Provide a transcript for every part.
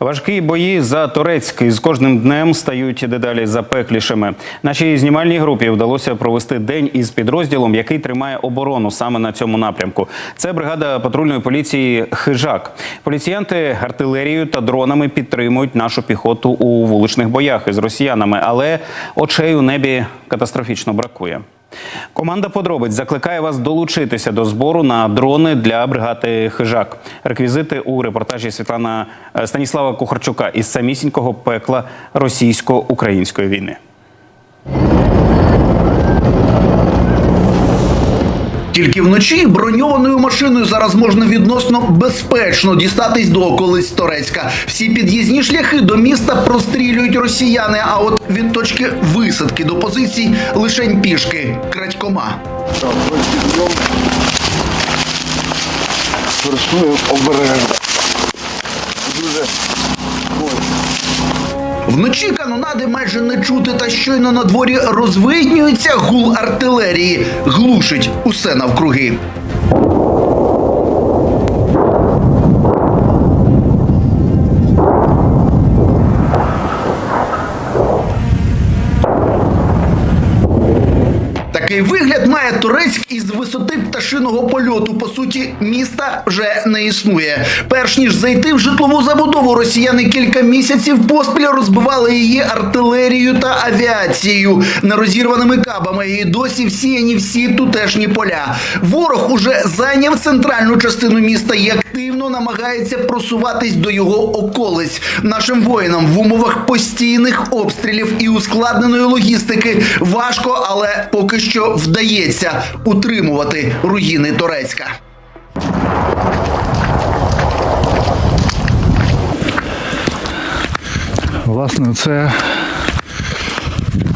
Важкі бої за Торецьк з кожним днем стають дедалі запеклішими. Нашій знімальній групі вдалося провести день із підрозділом, який тримає оборону саме на цьому напрямку. Це бригада патрульної поліції Хижак. Поліціянти артилерією та дронами підтримують нашу піхоту у вуличних боях із росіянами, але очей у небі катастрофічно бракує. Команда подробиць закликає вас долучитися до збору на дрони для бригади Хижак. Реквізити у репортажі Світлана е, Станіслава Кухарчука із самісінького пекла російсько-української війни. Тільки вночі броньованою машиною зараз можна відносно безпечно дістатись до околиць Торецька. Всі під'їзні шляхи до міста прострілюють росіяни. А от від точки висадки до позицій лишень пішки крадькома. Обережно. Вночі канонади майже не чути, та щойно на дворі розвиднюється гул артилерії, глушить усе навкруги. Такий вигляд має Турецьк із висоти пташиного польоту. По суті, міста вже не існує. Перш ніж зайти в житлову забудову, росіяни кілька місяців поспіль розбивали її артилерією та авіацією нерозірваними кабами. І досі всіяні всі тутешні поля. Ворог уже зайняв центральну частину міста і активно намагається просуватись до його околиць. Нашим воїнам в умовах постійних обстрілів і ускладненої логістики важко, але поки що вдається утримувати руїни Торецька. Власне, це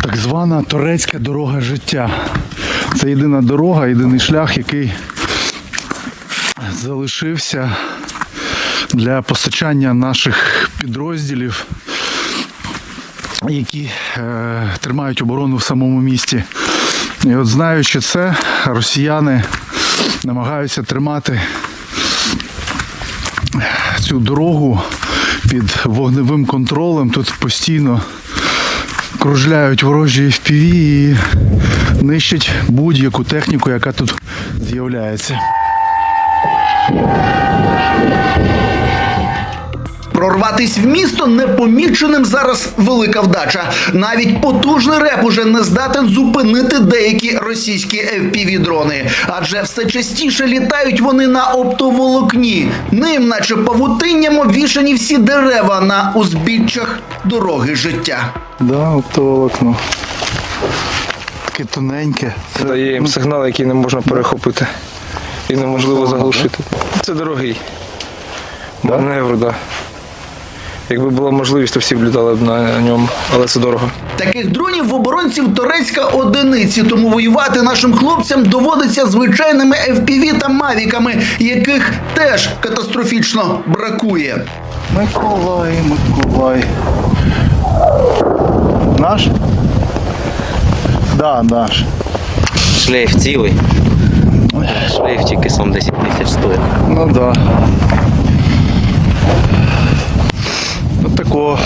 так звана турецька дорога життя. Це єдина дорога, єдиний шлях, який залишився для постачання наших підрозділів, які е, тримають оборону в самому місті. І от знаючи це, росіяни намагаються тримати цю дорогу під вогневим контролем. Тут постійно кружляють ворожі FPV і нищать будь-яку техніку, яка тут з'являється. Прорватись в місто непоміченим зараз велика вдача. Навіть потужний реп уже не здатен зупинити деякі російські FPV-дрони. Адже все частіше літають вони на оптоволокні. Ним, наче павутинням, обвішані всі дерева на узбіччях дороги життя. Да, оптоволокно. Таке тоненьке. Це дає їм сигнал, який не можна перехопити і неможливо заглушити. Це дорогий маневр, да. Якби була можливість, то всі б літали б на ньому, але це дорого. Таких дронів в оборонців Торецька одиниці, тому воювати нашим хлопцям доводиться звичайними FPV та мавіками, яких теж катастрофічно бракує. Миколай, Миколай. Наш? Да, наш. Шлейф цілий. Шлейф тільки сам 10 тисяч стоїть. Ну да. От тако.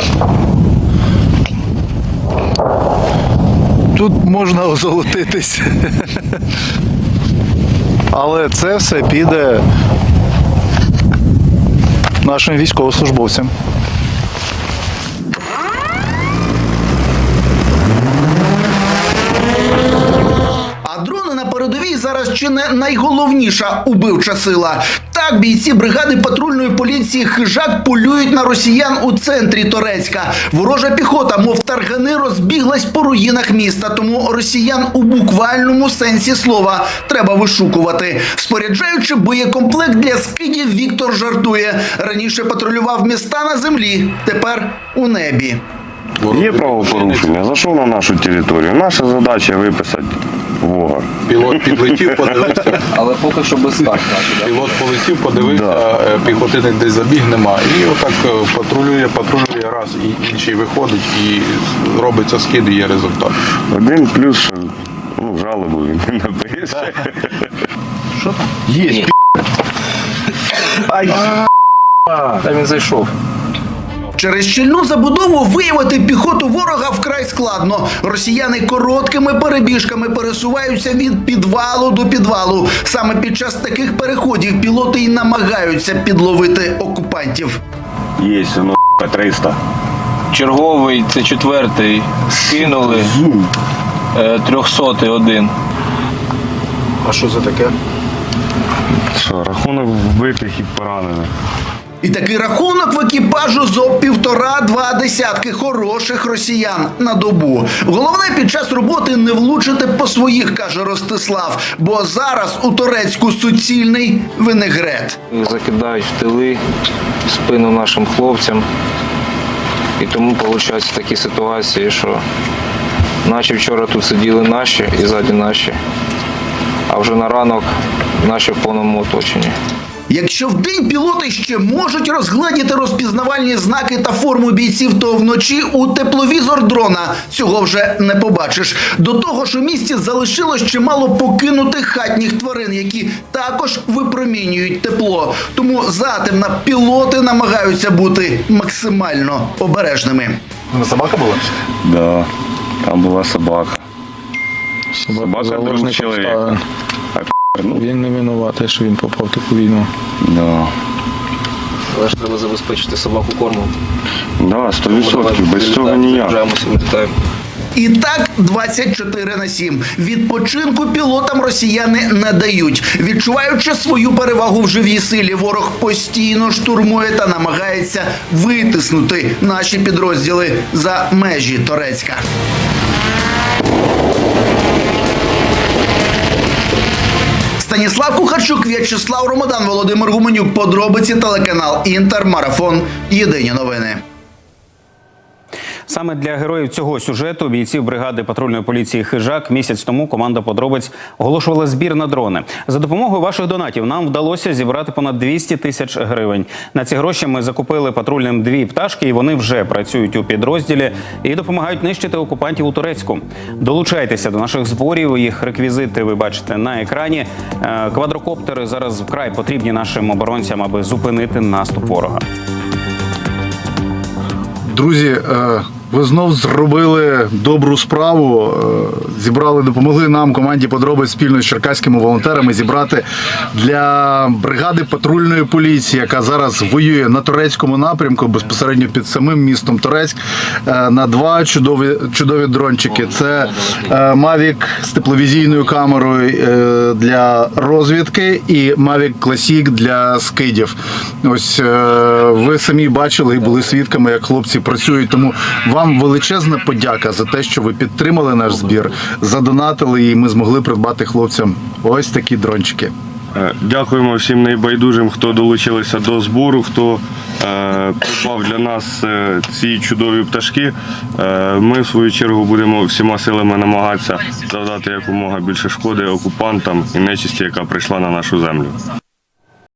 Тут можна озолотитись. Але це все піде нашим військовослужбовцям. А дрони на передовій зараз чи не найголовніша убивча сила. Так, бійці бригади патрульної поліції хижак полюють на росіян у центрі Торецька. Ворожа піхота, мов таргани, розбіглась по руїнах міста. Тому росіян у буквальному сенсі слова треба вишукувати. Споряджаючи боєкомплект для скидів, Віктор жартує. Раніше патрулював міста на землі, тепер у небі. Є правопорушення, зайшов на нашу територію. Наша задача виписати Вога. Пілот підлетів, подивився. Але поки що без так. Пілот полетів, подивився, е, піхотинець десь забіг, нема. І отак е, патрулює, патрулює раз, і інший виходить, і робиться скид, і є результат. Один плюс, що ну, жалобу він не напише. Є. Та він зайшов. Через щільну забудову виявити піхоту ворога вкрай складно. Росіяни короткими перебіжками пересуваються від підвалу до підвалу. Саме під час таких переходів пілоти й намагаються підловити окупантів. Есть, ну, 300. Черговий, це четвертий, скинули. Трьохсотий один. А що це таке? Що, рахунок вбитих і поранених. І такий рахунок в екіпажу зо півтора-два десятки хороших росіян на добу. Головне під час роботи не влучити по своїх, каже Ростислав, бо зараз у Торецьку суцільний винегрет. Закидають в тили, спину нашим хлопцям. І тому виходять такі ситуації, що наче вчора тут сиділи наші і ззаді наші, а вже на ранок наші в повному оточенні. Якщо вдень пілоти ще можуть розгледіти розпізнавальні знаки та форму бійців, то вночі у тепловізор дрона цього вже не побачиш. До того ж у місті залишилось чимало покинутих хатніх тварин, які також випромінюють тепло. Тому затемна пілоти намагаються бути максимально обережними. Собака була? Да, там була собака. Собака друг чоловіка. Ну, Він не винуватий, що він попав в таку війну. да. Але ж треба забезпечити собаку кормом. Да, 100%, без цього ніяк. І так 24 на 7. Відпочинку пілотам росіяни не дають. Відчуваючи свою перевагу в живій силі, ворог постійно штурмує та намагається витиснути наші підрозділи за межі Торецька. Станіслав Кухарчук, В'ячеслав Ромадан, Володимир Гуменюк. Подробиці телеканал Інтер. Марафон. Єдині новини. Саме для героїв цього сюжету бійців бригади патрульної поліції Хижак місяць тому команда подробиць оголошувала збір на дрони. За допомогою ваших донатів нам вдалося зібрати понад 200 тисяч гривень. На ці гроші ми закупили патрульним дві пташки, і вони вже працюють у підрозділі і допомагають нищити окупантів у Турецьку. Долучайтеся до наших зборів. Їх реквізити ви бачите на екрані. Е, Квадрокоптери зараз вкрай потрібні нашим оборонцям, аби зупинити наступ ворога. Друзі, е, ви знов зробили добру справу. е, Зібрали, допомогли нам, команді подробиць спільно з черкаськими волонтерами зібрати для бригади патрульної поліції, яка зараз воює на турецькому напрямку, безпосередньо під самим містом Торецьк, е, на два чудові чудові дрончики. Це е, Mavic з тепловізійною камерою е, для розвідки і Mavic Classic для скидів. Ось е, ви самі бачили і були свідками, як хлопці працюють. Тому вам величезна подяка за те, що ви підтримали наш збір, задонатили, і ми змогли придбати хлопцям ось такі дрончики. Е, Дякуємо всім найбайдужим, хто долучилися до збору, хто е, придбав для нас е, ці чудові пташки. Е, ми, в свою чергу, будемо всіма силами намагатися завдати якомога більше шкоди окупантам і нечисті, яка прийшла на нашу землю.